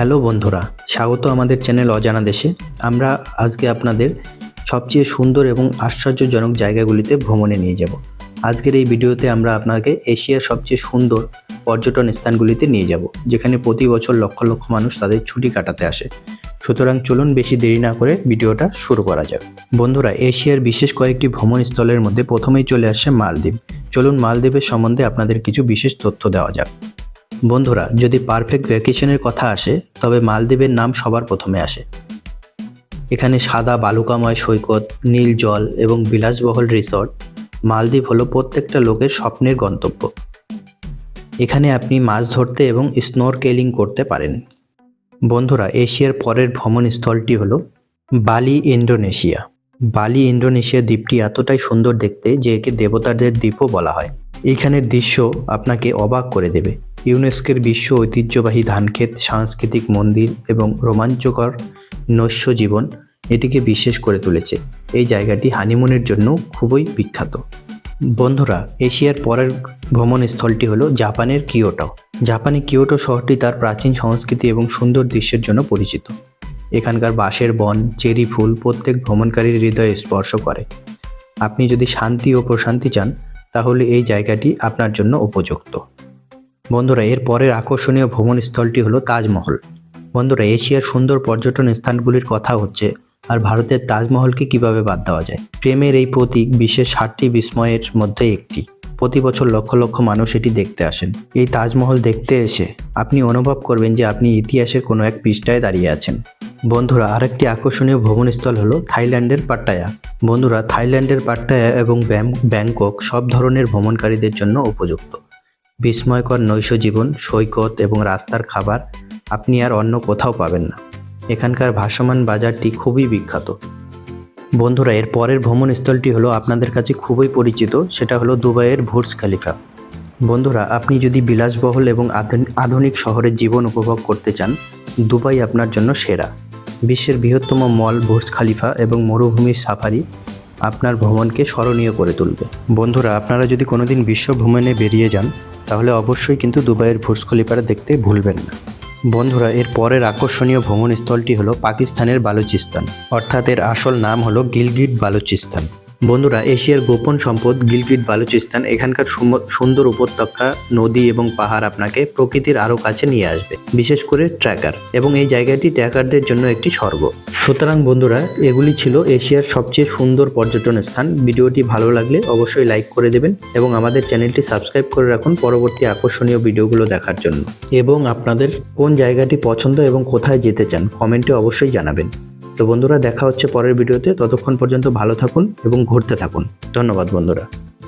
Hello বন্ধুরা, স্বাগত আমাদের চ্যানেল অজানা দেশে। আমরা আজকে আপনাদের সবচেয়ে সুন্দর এবং আশ্চর্যজনক জায়গাগুলিতে ভ্রমণে নিয়ে যাব। আজকের এই ভিডিওতে আমরা আপনাকে এশিয়ার সবচেয়ে সুন্দর পর্যটন স্থানগুলিতে নিয়ে যাব, যেখানে প্রতি বছর লক্ষ লক্ষ মানুষ তাদের ছুটি কাটাতে আসে। সুতরাং চলুন বেশি দেরি না করে ভিডিওটা শুরু করা যাক। বন্ধুরা, এশিয়ার বিশেষ কয়েকটি ভ্রমণ স্থলের মধ্যে প্রথমেই চলে আসে মালদ্বীপ। চলুন মালদ্বীপের সম্বন্ধে আপনাদের কিছু বিশেষ তথ্য দেওয়া যাক। বন্ধুরা, যদি পারফেক্ট ভ্যাকেশনের কথা আসে, তবে মালদ্বীপের নাম সবার প্রথমে আসে। এখানে সাদা বালুকাময় সৈকত, নীল জল এবং বিলাসবহল রিসর্ট মালদ্বীপ হলো প্রত্যেকটা লোকের স্বপ্নের গন্তব্য। এখানে আপনি মাছ ধরতে এবং স্নোরকেলিং করতে পারেন। বন্ধুরা, এশিয়ার পরের ভ্রমণ স্থলটি হলো বালি ইন্ডোনেশিয়া বালি ইন্ডোনেশিয়া দ্বীপটি এতটাই সুন্দর দেখতে যে একে দেবতাদের দ্বীপও বলা হয়। এইখানের দৃশ্য আপনাকে অবাক করে দেবে। ইউনেস্কোর বিশ্ব ঐতিহ্যবাহী ধানক্ষেত, সাংস্কৃতিক মন্দির এবং রোমাঞ্চকর নৈশ জীবন এটিকে বিশেষ করে তুলেছে। এই জায়গাটি হানিমুনের জন্য খুবই বিখ্যাত। বন্ধুরা, এশিয়ার পরের ভ্রমণ স্থলটি হলো জাপানের কিয়োটো। জাপানে কিয়োটো শহরটি তার প্রাচীন সংস্কৃতি এবং সুন্দর দৃশ্যের জন্য পরিচিত। এখানকার বাঁশের বন, চেরি ফুল প্রত্যেক ভ্রমণকারীর হৃদয়ে স্পর্শ করে। আপনি যদি শান্তি ও প্রশান্তি চান, তাহলে এই জায়গাটি আপনার জন্য উপযুক্ত। বন্ধুরা, এর পরের আকর্ষণীয় ভ্রমণ স্থলটি হলো তাজমহল। বন্ধুরা, এশিয়ার সুন্দর পর্যটন স্থানগুলির কথা হচ্ছে, আর ভারতের তাজমহলকে কীভাবে বাদ দেওয়া যায়? প্রেমের এই প্রতীক বিশেষ ষাটটি বিস্ময়ের মধ্যে একটি। প্রতি বছর লক্ষ লক্ষ মানুষ এটি দেখতে আসেন। এই তাজমহল দেখতে এসে আপনি অনুভব করবেন যে আপনি ইতিহাসের কোনো এক পৃষ্ঠায় দাঁড়িয়ে আছেন। বন্ধুরা, আরেকটি আকর্ষণীয় ভ্রমণস্থল হলো থাইল্যান্ডের পাট্টায়া। বন্ধুরা, থাইল্যান্ডের পাট্টায়া এবং ব্যাং- ব্যাংকক সব ধরনের ভ্রমণকারীদের জন্য উপযুক্ত। বিস্ময়কর নৈশ জীবন, সৈকত এবং রাস্তার খাবার আপনি আর অন্য কোথাও পাবেন না। এখানকার ভাসমান বাজারটি খুবই বিখ্যাত। বন্ধুরা, এর পরের ভ্রমণ স্থলটি হলো আপনাদের কাছে খুবই পরিচিত, সেটা হলো দুবাইয়ের ভুর্জ খালিফা। বন্ধুরা, আপনি যদি বিলাসবহল এবং আধুন- আধুনিক শহরের জীবন উপভোগ করতে চান, দুবাই আপনার জন্য সেরা। বিশ্বের বৃহত্তম মল, ভুর্জ খালিফা এবং মরুভূমির সাফারি আপনার ভ্রমণকে স্মরণীয় করে তুলবে। বন্ধুরা, আপনারা যদি কোনোদিন বিশ্ব ভ্রমণে বেরিয়ে যান তাহলে অবশ্যই কিন্তু দুবাইয়ের ভুর্জ দেখতে ভুলবেন না। বন্ধুরা, এর পরের আকর্ষণীয় ভ্রমণস্থলটি হলো পাকিস্তানের বালুচিস্তান। অর্থাৎ এর আসল নাম হলো গিলগিট বালুচিস্তান। বন্ধুরা, এশিয়ার গোপন সম্পদ গিলগিট বালুচিস্তান এখানকার সুন্দর উপত্যকা, নদী এবং পাহাড় আপনাকে প্রকৃতির আরও কাছে নিয়ে আসবে, বিশেষ করে ট্র্যাকার এবং এই জায়গাটি ট্র্যাকারদের জন্য একটি স্বর্গ। সুতরাং বন্ধুরা, এগুলি ছিল এশিয়ার সবচেয়ে সুন্দর পর্যটন স্থান। ভিডিওটি ভালো লাগলে অবশ্যই লাইক করে দেবেন এবং আমাদের চ্যানেলটি সাবস্ক্রাইব করে রাখুন পরবর্তী আকর্ষণীয় ভিডিওগুলো দেখার জন্য। এবং আপনাদের কোন জায়গাটি পছন্দ এবং কোথায় যেতে চান, কমেন্টে অবশ্যই জানাবেন। তো বন্ধুরা, দেখা হচ্ছে পরের ভিডিওতে। ততক্ষণ পর্যন্ত ভালো থাকুন এবং ঘুরতে থাকুন। ধন্যবাদ বন্ধুরা।